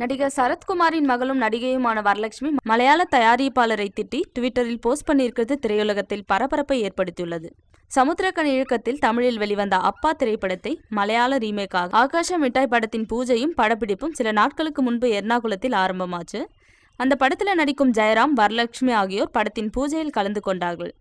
நடிகர் சரத்குமாரின் மகளும் நடிகையுமான வரலட்சுமி மலையாள தயாரிப்பாளரை திட்டி ட்விட்டரில் போஸ்ட் பண்ணியிருக்கிறது திரையுலகத்தில் பரபரப்பை ஏற்படுத்தியுள்ளது. சமுத்திரக்கனி இயக்கத்தில் தமிழில் வெளிவந்த அப்பா திரைப்படத்தை மலையாள ரீமேக்காக ஆகாஷ மிட்டாய் படத்தின் பூஜையும் படப்பிடிப்பும் சில நாட்களுக்கு முன்பு எர்ணாகுளத்தில் ஆரம்பமாச்சு. அந்த படத்தில் நடிக்கும் ஜெயராம் வரலட்சுமி ஆகியோர் படத்தின் பூஜையில் கலந்து கொண்டார்கள்.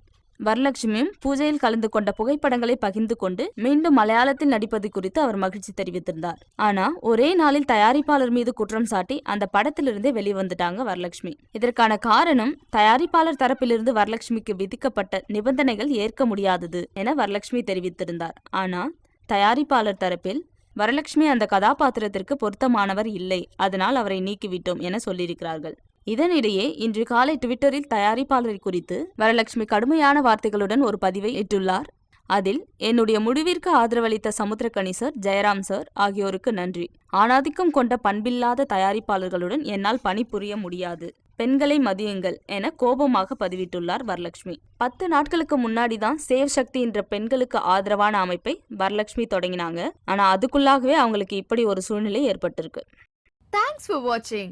வரலட்சுமியும் பூஜையில் கலந்து கொண்ட புகைப்படங்களை பகிர்ந்து கொண்டு மீண்டும் மலையாளத்தில் நடிப்பது குறித்து அவர் மகிழ்ச்சி தெரிவித்திருந்தார். ஆனா ஒரே நாளில் தயாரிப்பாளர் மீது குற்றம் சாட்டி அந்த படத்திலிருந்தே வெளிவந்துட்டாங்க வரலட்சுமி. இதற்கான காரணம் தயாரிப்பாளர் தரப்பிலிருந்து வரலட்சுமிக்கு விதிக்கப்பட்ட நிபந்தனைகள் ஏற்க முடியாதது என வரலட்சுமி தெரிவித்திருந்தார். ஆனா தயாரிப்பாளர் தரப்பில் வரலட்சுமி அந்த கதாபாத்திரத்திற்கு பொருத்தமானவர் இல்லை அதனால் அவரை நீக்கிவிட்டோம் என சொல்லியிருக்கிறார்கள். இதனிடையே இன்று காலை ட்விட்டரில் தயாரிப்பாளர் குறித்து வரலட்சுமி கடுமையான வார்த்தைகளுடன் ஒரு பதிவை இட்டுள்ளார். அதில் என்னுடைய முடிவிற்கு ஆதரவளித்த சமுத்திரகனி சார் ஜெயராம் சார் ஆகியோருக்கு நன்றி. ஆணாதிக்கம் கொண்ட பண்பில்லாத தயாரிப்பாளர்களுடன் என்னால் பணிபுரிய முடியாது. பெண்களை மதியுங்கள் என கோபமாக பதிவிட்டுள்ளார் வரலட்சுமி. பத்து நாட்களுக்கு முன்னாடி தான் சேவ் சக்தி என்ற பெண்களுக்கு ஆதரவான அமைப்பை வரலட்சுமி தொடங்கினாங்க. ஆனா அதுக்குள்ளாகவே அவங்களுக்கு இப்படி ஒரு சூழ்நிலை ஏற்பட்டிருக்கு. தேங்க்ஸ் ஃபார் வாட்சிங்